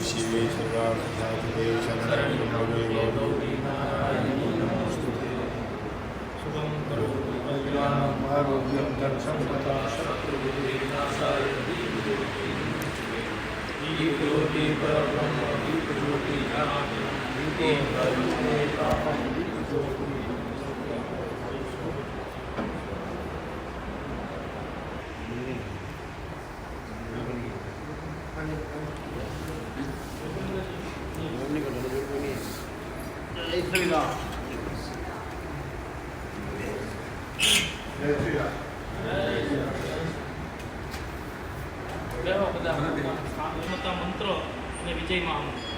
શિવે શરણાય ત્રંબકે ગૌરી શુભમ કરોતિ કલ્યાણમ આરોગ્યમ ધનસંપદા શત્રુબુદ્ધિનાશાય દીપજ્યોતિ પરબ્રહ્મ દીપજ્યોતિ જ્ઞાનમ દીપો ભજતે પાપમ દીપજ્યોતિ જય શ્રી રામ જય શ્રી રામ બેહો બધા ગુણવત્તા મંત્ર અને વિજય મહામંત્ર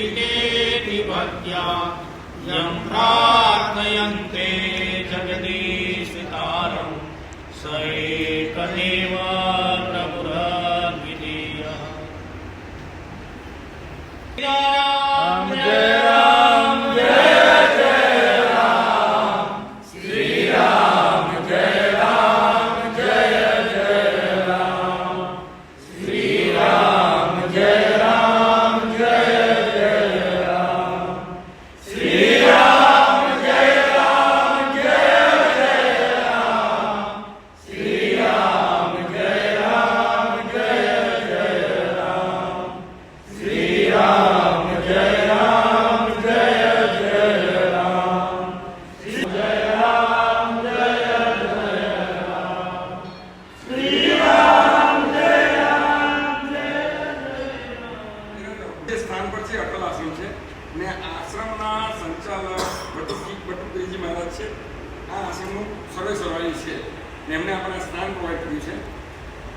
मातेति पितेति भक्त्या यं प्रार्थयन्ते जगदीशितारं स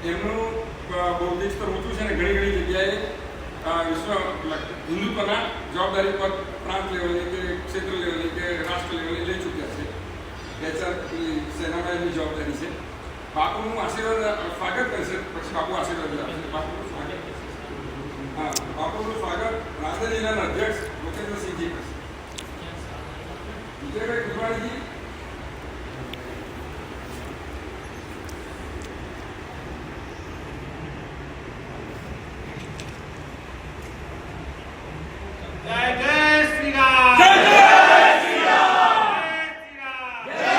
એમનું બૌદ્ધિક સ્તર ઊંચું છે ને ઘણી ઘણી જગ્યાએ વિશ્વ હિન્દુત્વના જવાબદારી પર પ્રાંત લેવલે કે ક્ષેત્ર લેવલે કે રાષ્ટ્ર લેવલે લઈ ચૂક્યા છે. બે સેનામાં એમની જવાબદારી છે. બાપુનું આશીર્વાદ સ્વાગત કરશે પછી બાપુ આશીર્વાદ આપશે બાપુનું સ્વાગત હા બાપુનું સ્વાગત રાજા જિલ્લાના અધ્યક્ષ લોકેન્દ્રસિંહજી કરશે વિજયભાઈ કુંભાણીજી જય જય શ્રી રામ જય જય શ્રી રામ જય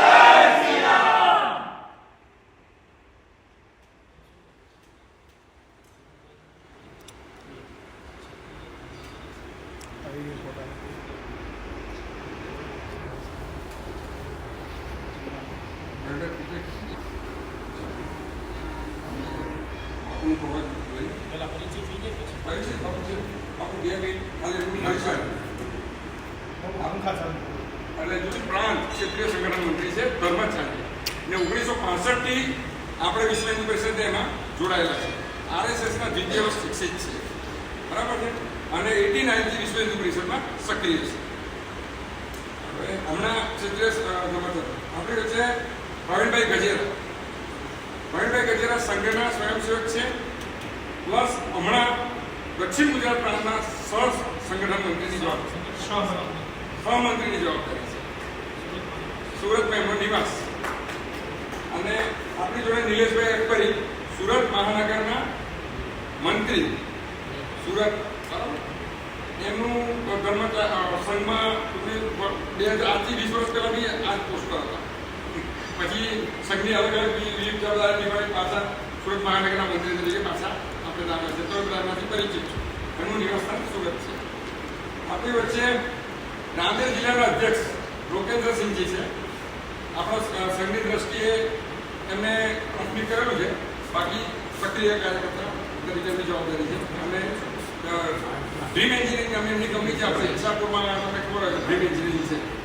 બાપુનું પ્રોવાઈડ કરી પેલા પરિચય થઈ જાય પછી પરિચિત બાપુ છે બાપુ બે મિનિટ ખાલી એટલું પરિચય આખા ચાલુ એટલે જુદી પ્રાંત ક્ષેત્રીય સંગઠન મંત્રી છે ધર્મચાર્ય ને ઓગણીસો પાસઠથી આપણે વિશ્વ હિન્દુ પરિષદ એમાં જોડાયેલા છે. આરએસએસના વર્ષ શિક્ષિત છે. બરાબર છે? અને એટી નાઇનથી વિશ્વ હિન્દુ પરિષદમાં સક્રિય છે. હવે હમણાં ક્ષેત્રીય આપણી વચ્ચે પ્રવીણભાઈ ગજેરા. પ્રવીણભાઈ ગજેરા સંઘના સ્વયંસેવક છે. પ્લસ હમણાં દક્ષિણ ગુજરાત પ્રાંતના સહ સંગઠન મંત્રીની જવાબદારી સહમંત્રીની જવાબદારી છે. સુરત મેમ્બર નિવાસ અને આપણી જોડે નિલેશભાઈ અકબરી સુરત મહાનગરના મંત્રી. સુરત એમનું કર્મચાર સંઘમાં બે હજાર આજથી વીસ વર્ષ પહેલાં બી આજ પોસ્ટ હતા. પછી સંઘની અલગ અલગ વિવિધ જવાબદારી નિભાવી પાછા સુરત મહાનગરના મંત્રી તરીકે પાછા આપણે નામ છે. તો પ્રધાનમાંથી પરિચિત છું. એનું નિવાસસ્થાન સુરત છે. આપણી વચ્ચે નાંદેડ જિલ્લાના અધ્યક્ષ રોકેન્દ્રસિંહજી છે. આપણા સંઘની દ્રષ્ટિએ એમને કંપની કરેલું છે. બાકી સક્રિય કાર્યકર્તા તરીકે એમની જવાબદારી છે. અને અ, ડ્રીમ એન્જિનિયરિંગ અમે એમની કંપની છે. આપણે ઈચ્છાપુરમાં તમને ખબર હોય ડ્રીમ એન્જિનિયરિંગ છે.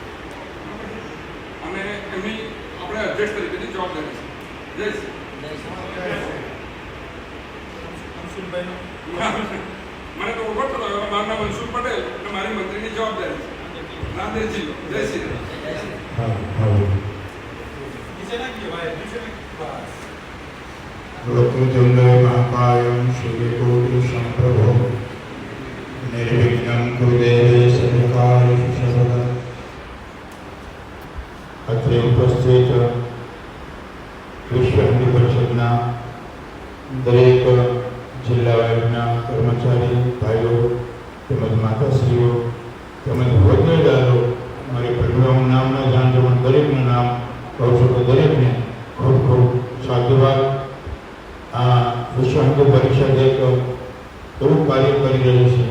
અને એમની આપણે અધ્યક્ષ તરીકેની જવાબદારી છે. જય શ્રી મને તો ઓળખતો હતો હવે મારું નામ મનસુખ પટેલ અને મારી મંત્રીની જવાબદારી છે. નાંદેડ જિલ્લો જય શ્રી રામ. સર્વકાર્યેષુ સર્વદા અત્રે ઉપસ્થિત વિશ્વ પરિષદના દરેક જિલ્લા વાઇઝના કર્મચારી ભાઈઓ તેમજ માતાશ્રીઓ તેમજ હોદ્દેદારો મારી પ્રભુનું નામ ન જાણતો પણ દરેકનું નામ કહું છું દરેકને ખૂબ ખૂબ સાધુવાદ. આ વિશ્વ હિન્દુ પરિષદ એક એવું કાર્ય કરી રહ્યું છે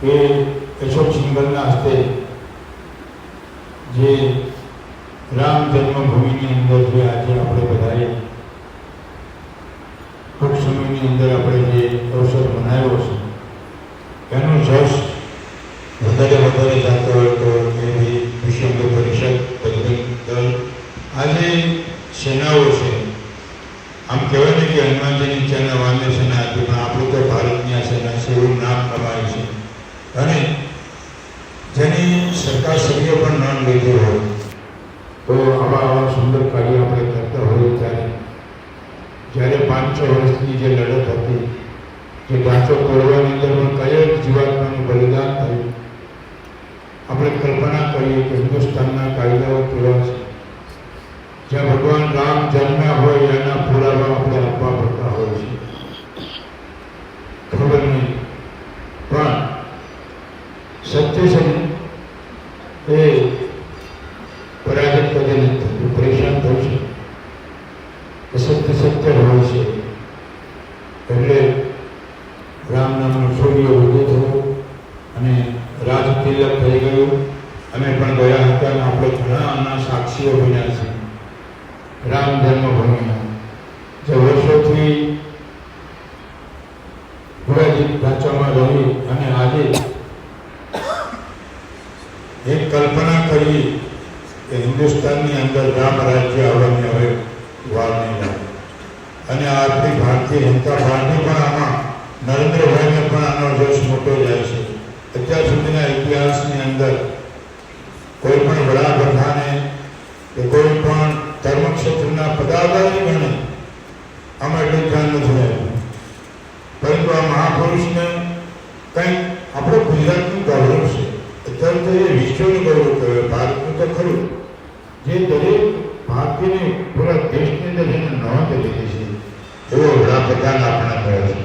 કે અશોક સિંગલના હસ્તે જે રામ જન્મભૂમિની અંદર જે આજે આપણે બધાએ ટૂંક સમયની અંદર આપણે જે અવસર મનાવ્યો છે, એનો જશ વધારે વધારે જાતો હોય તો એવી વિશ્વ હિન્દુ પરિષદ બજરંગ દળ આજે સેનાઓ છે આમ કહેવાય ને કે હનુમાનજીની સેના વાનર સેના હતી પણ આપણું તો ભારતની આ સેના છે એવું નામ કમાય છે અને જેની સરકાર સભ્ય પણ નામ લીધું હોય તો આવા આવા સુંદર કાર્ય આપણે કરતા હોઈએ ત્યારે જ્યારે પાંચ છ વર્ષની જે લડત હતી જે ઢાંચો તોડવાની અંદર પણ કયા જીવાત્માનું બલિદાન થયું આપણે કલ્પના કરીએ કે હિન્દુસ્તાનના કાયદાઓ કેવા છે. જ્યાં ભગવાન રામ જન્મ્યા હોય, એના પુરાવા આપણે આપવા પડતા હોય છે ખબર નહીં પણ સત્ય છે ને, એ પરાજિત કદી નથી થતું પરેશાન થયું છે અસત્ય સત્ય હોય છે એટલે રામ નામનો સૂર્ય ઉદય થયો અને રાજ તિલક થઈ ગયું અમે પણ ગયા હતા અને આપણે ઘણા આના સાક્ષીઓ બન્યા છે રામ જન્મભૂમિના જે વર્ષોથી વિભાજિત ઢાંચામાં રહી અને આજે એક કલ્પના કરી કે હિન્દુસ્તાનની અંદર રામ રાજ્ય આવવાની હવે વાર નહીં લાગે. અને આ આપણી ભારતીય જનતા પાર્ટી પણ આમાં, નરેન્દ્રભાઈને પણ આનો જશ મોટો જાય છે. અત્યાર સુધીના ઇતિહાસની અંદર કોઈ પણ વડાપ્રધાને કે કોઈ પણ ધર્મક્ષેત્રના પદાધારી ગણે આમાં એટલું ધ્યાન નથી આવ્યું પરંતુ આ મહાપુરુષને કંઈક આપણો ગુજરાતનું ગૌરવ છે અત્યારે તો કરવું ભારતનું તો ખરું. જે દરેક ભારતીયને પૂરા દેશની અંદર એને નોંધ લીધી છે. એવો વડાપ્રધાન આપણા થયો છે.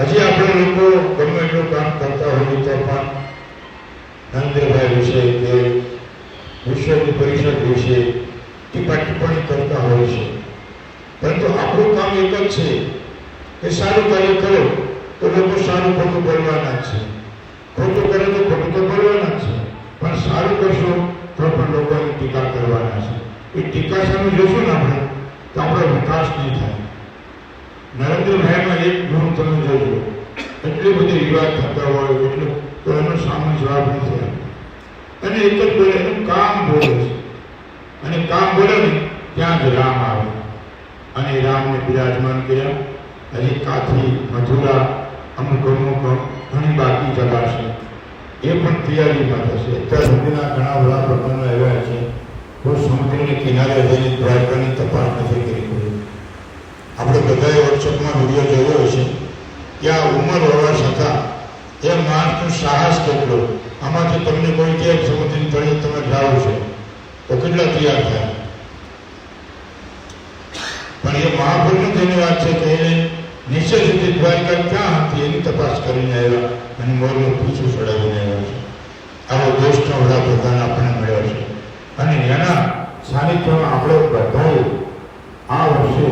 હજી આપણે લોકો ગમે એટલું કામ કરતા હોઈએ તો પણ નંદભાઈ વિશે કે વિશ્વની પરિષદ વિશે ટીપા ટિપ્પણી કરતા હોય છે. પરંતુ આપણું કામ એક જ છે કે સારું કાર્ય કરો તો લોકો સારું બધું બોલવાના જ છે ખોટું કરે તો ખોટું તો બોલવાના જ છે પણ સારું કરશો તો પણ લોકોની ટીકા કરવાના છે. એ ટીકા સામે જોશું ને આપણે, તો આપણો વિકાસ નહીં થાય. નરેન્દ્રભાઈમાં એક ગુણ તમે જોજો. એટલી બધી વિવાદ થતા હોય, એટલે તો એનો સામે જવાબ નથી આપતો. અને એક જ બોલે, એનું કામ બોલે છે. અને કામ બોલે ને, ત્યાં જ રામ આવે. અને રામને બિરાજમાન કર્યા. હજી કાથી મથુરા અમુક અમુક ઘણી બાકી જગાશે. એ પણ તૈયારીમાં થશે. અત્યાર સુધીના ઘણા બધા પ્રકરણો એવા છે. કોઈ સમુદ્રની કિનારે જઈને દ્વારકાની તપાસ નથી કરી કોઈ આપણે બધાએ વોટ્સઅપમાં વીડિયો જોયો છે કે આ ઉંમર હોવા છતાં એ માણસનું સાહસ કેટલો? આમાંથી તમને કોઈ કે સમુદ્રની તળે તમે જાઓ છો. તો કેટલા તૈયાર થયા? પણ એ મહાપુરુષ જેની વાત છે કે નિશ્ચય સુધી દ્વારકા ક્યાં હતી એની તપાસ કરીને આવ્યા. અને મોરલો પીછું ચડાવીને આવ્યા છે. આવો દેશનો વડાપ્રધાન આપણને મળ્યો છે. અને એના સાનિધ્યમાં આપણે બધાએ આ વર્ષે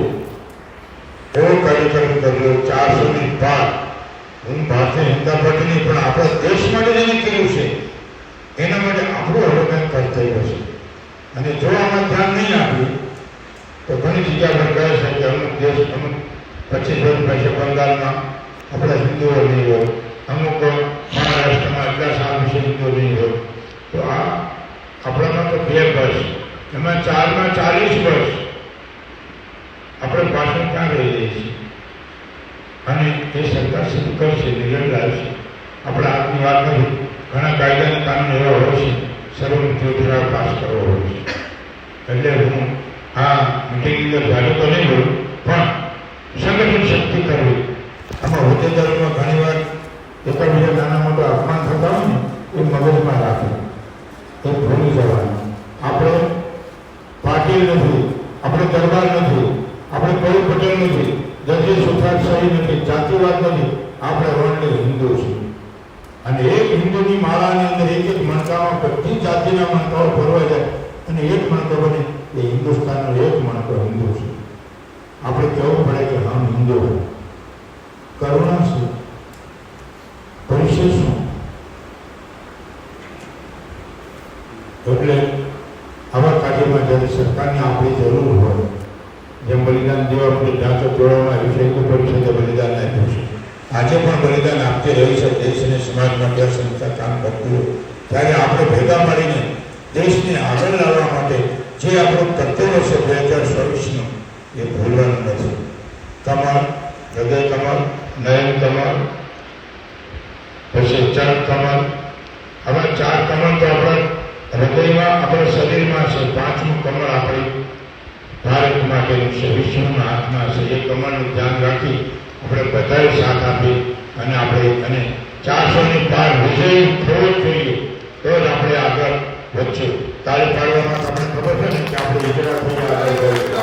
એવો કાર્યક્રમ કર્યો ચારસો ની પાર હું ભારતીય જનતા પાર્ટીની પણ આપણા દેશ માટે જેને કર્યું છે, એના માટે આપણું હવે કંઈક કર્તવ્ય છે. અને જો આમાં ધ્યાન નહીં આપ્યું, તો ઘણી જગ્યા પર કહે છે કે અમુક દેશ, અમુક પચીસ વર્ષ પછી બંગાળમાં. આપણા હિન્દુઓ નહીં હોય. અમુક મહારાષ્ટ્રમાં એટલા સાલ વિશે નહીં હોય. તો આ આપણામાં તો બે વર્ષ. એમાં ચારમાં ચાલીસ વર્ષ આપણે પાછળ ક્યાં રહી જઈએ છીએ? અને એ સરકાર સિદ્ધ કરશે? નિર્ણય લાવશે. આપણે આજની વાત નથી ઘણા કાયદાના કાનૂન એવા હોય છે સર્વમુક્તિઓ ઠરાવ પાસ કરવો હોય છે. એટલે હું આ મિટિંગની અંદર જાડું તો નહીં બોલું પણ સંગઠન શક્તિ કરવી આમાં હોદ્દેદારોમાં ઘણી વાર એકાબીજા નાના મોટા અપમાન થતા હોય ને એ મગજમાં રાખે એ ભૂલી જવાનું આપણે પાટીલ નથી આપણે દરબાર નથી આપણે કોઈ પટેલ નથી દરજી સુથાર સહી નથી જાતિવાદ નથી આપણે વર્ણિત હિન્દુ છીએ અને એક હિન્દુની માળાની અંદર એક એક મણકામાં બધી જાતિના મણકાઓ ભરવા જાય અને એક મણકો બને એ હિન્દુસ્તાનનો એક મણકો હિન્દુ છે. આપણે કહેવું પડે કે હમ હિન્દુ. કરુણા શું? પરિચય શું? એટલે આવા કાર્યમાં જ્યારે સરકારની આપણી જરૂર હોય, જેમ બલિદાન દેવા માટે ઢાંચો જોડવામાં આવ્યું છે હિન્દુ પરિષદે બલિદાન આપ્યું છે. આજે પણ બલિદાન આપતી રહી છે, દેશ અને સમાજ માટે સંસ્થા કામ કરતી હોય. ત્યારે આપણે ભેગા મળીને દેશને આગળ લાવવા માટે જે આપણું કર્તવ્ય છે, બે હજાર ચોવીસનું, એ ભૂલવાનું નથી. કમળ હૃદય કમળ નયન કમળ પછી ચાર કમળ હવે ચાર કમળ તો આપણા હૃદયમાં, આપણા શરીરમાં છે, પાંચમું કમળ આપણી ભારત માટેનું છે વિશ્વના હાથમાં છે. એ કમળનું ધ્યાન રાખી આપણે બધાએ સાથ આપી અને આપણે અને ચારસોની પાર વિજય થવો જ જોઈએ તો જ આપણે આગળ વધશું. તાળી પાડવામાં તમને ખબર છે ને કે આપણે ગુજરાત